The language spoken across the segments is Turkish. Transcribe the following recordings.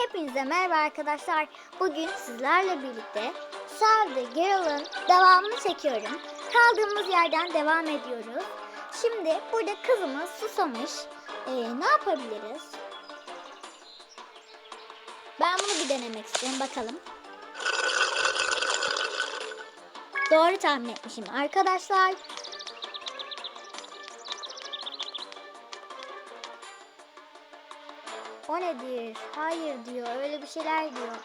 Hepinize merhaba arkadaşlar. Bugün sizlerle birlikte Save Girl'ın devamını çekiyorum. Kaldığımız yerden devam ediyoruz. Şimdi burada kızımız susamış. Ee, ne yapabiliriz? Ben bunu bir denemek istiyorum. Bakalım. Doğru tahmin etmişim arkadaşlar. O nedir? Hayır diyor. Öyle bir şeyler diyor.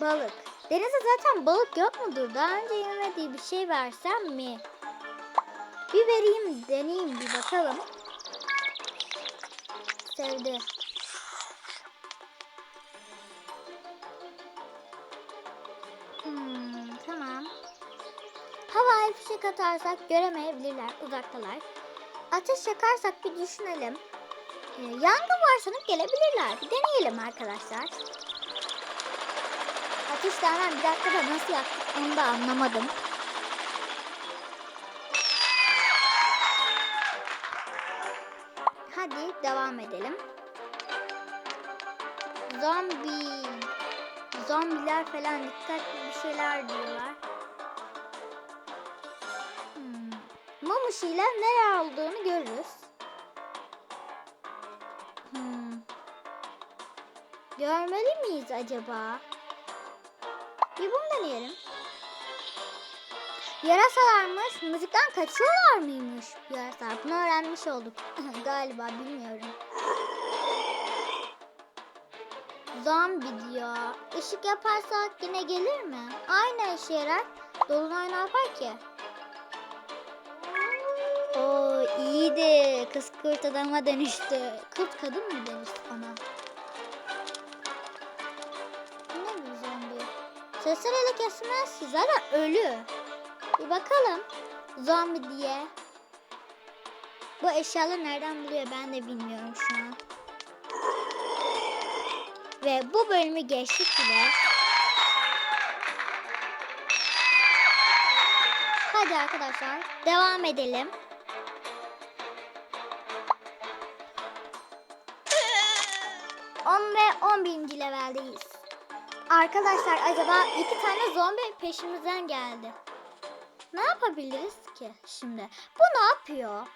Balık. Denizde zaten balık yok mudur? Daha önce yemediği bir şey versem mi? Bir vereyim, deneyeyim bir bakalım. Sevdi. Hmm, tamam. Havai fişek atarsak göremeyebilirler, uzaktalar. Ateş yakarsak bir düşünelim. Ee, yangın var sanıp gelebilirler. Bir deneyelim arkadaşlar. Ateş de hemen bir dakikada nasıl yaktık onu da anlamadım. Hadi devam edelim. Zombi. Zombiler falan dikkatli bir şeyler diyorlar. Hmm. Mum ışığıyla neler olduğunu görürüz. Görmeli miyiz acaba? Bir bunu deneyelim. Yarasalarmış. Müzikten kaçıyorlar mıymış yarasalar? Bunu öğrenmiş olduk. Galiba bilmiyorum. Zombi diyor. Işık yaparsak yine gelir mi? Aynı işe yarar. Dolunay ne yapar ki? Oo iyiydi. Kız kurt adama dönüştü. Kurt kadın mı dönüştü ona? Sesler ele kesmez ki zaten ölü. Bir bakalım. Zombi diye. Bu eşyaları nereden buluyor ben de bilmiyorum şu an. Ve bu bölümü geçtik bile. Hadi arkadaşlar devam edelim. On ve 11. leveldeyiz. Arkadaşlar acaba iki tane zombi peşimizden geldi. Ne yapabiliriz ki şimdi? Bu ne yapıyor?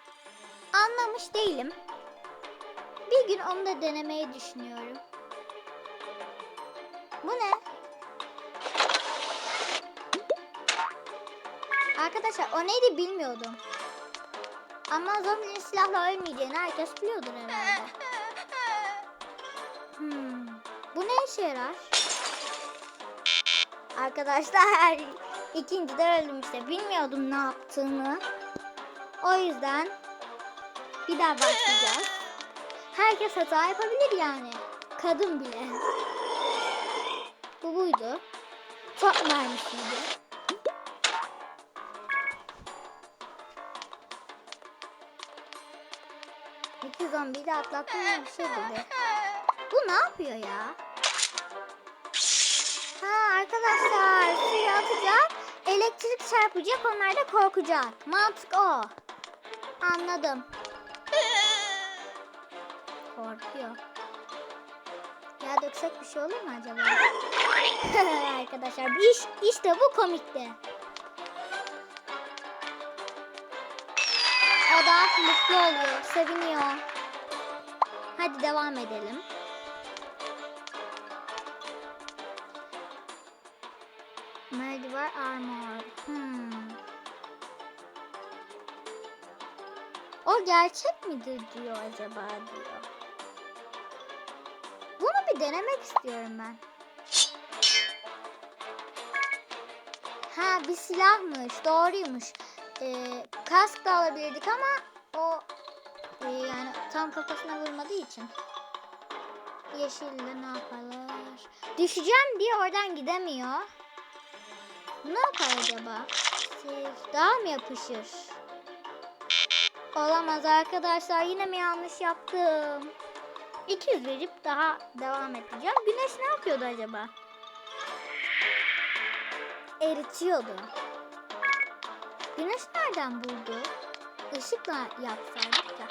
Anlamış değilim. Bir gün onu da denemeyi düşünüyorum. Bu ne? Arkadaşlar o neydi bilmiyordum. Ama zombinin silahla ölmeyeceğini herkes biliyordur herhalde. Hmm. Bu ne işe yarar? Arkadaşlar ikinci de öldüm işte. Bilmiyordum ne yaptığını. O yüzden bir daha başlayacağız. Herkes hata yapabilir yani. Kadın bile. Bu buydu. Top mermisiydi. İki zombiyi de atlattım bir şey dedi. Bu ne yapıyor ya? Ha arkadaşlar suya atacak. Elektrik çarpacak onlar da korkacak. Mantık o. Anladım. Korkuyor. Ya döksek bir şey olur mu acaba? arkadaşlar iş, işte bu komikti. O da mutlu oluyor, seviniyor. Hadi devam edelim. Merdiven armor. Hmm. O gerçek midir diyor acaba diyor. Bunu bir denemek istiyorum ben. Ha bir silahmış. Doğruymuş. Ee, kask da alabilirdik ama o e, yani tam kafasına vurmadığı için. Yeşille ne yaparlar? Düşeceğim diye oradan gidemiyor. Ne yapar acaba? Sil- Daha mı yapışır? Olamaz arkadaşlar. Yine mi yanlış yaptım? 200 verip daha devam edeceğim. Güneş ne yapıyordu acaba? Eritiyordu. Güneş nereden buldu? Işıkla yapsaydık da.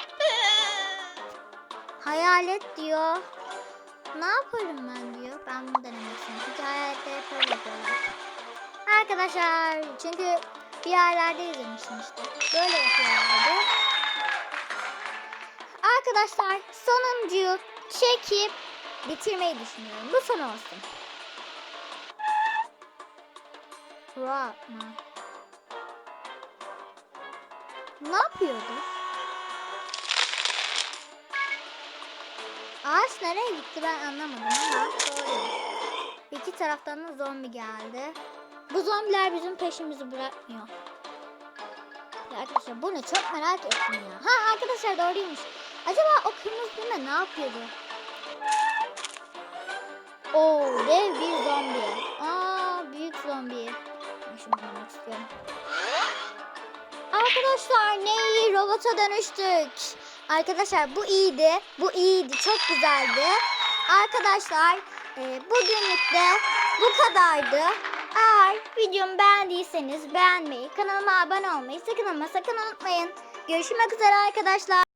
Hayalet diyor. Ne yaparım ben diyor. Ben bunu denemek Arkadaşlar çünkü bir yerlerde izlemiştim işte. Böyle yapıyorlardı. Arkadaşlar sonuncuyu çekip bitirmeyi düşünüyorum. Bu son olsun. Mı? Ne yapıyordu? Ağaç nereye gitti ben anlamadım ama doğru. İki taraftan da zombi geldi. Bu zombiler bizim peşimizi bırakmıyor. Ya arkadaşlar bunu çok merak ettim ya. Ha arkadaşlar doğruymuş. Acaba o kırmızı düğme ne yapıyordu? Oo dev bir zombi. Aa büyük zombi. Ben istiyorum. Arkadaşlar ne robota dönüştük. Arkadaşlar bu iyiydi. Bu iyiydi. Çok güzeldi. Arkadaşlar e, bugünlük de bu kadardı. Eğer videomu beğendiyseniz beğenmeyi, kanalıma abone olmayı sakın ama sakın unutmayın. Görüşmek üzere arkadaşlar.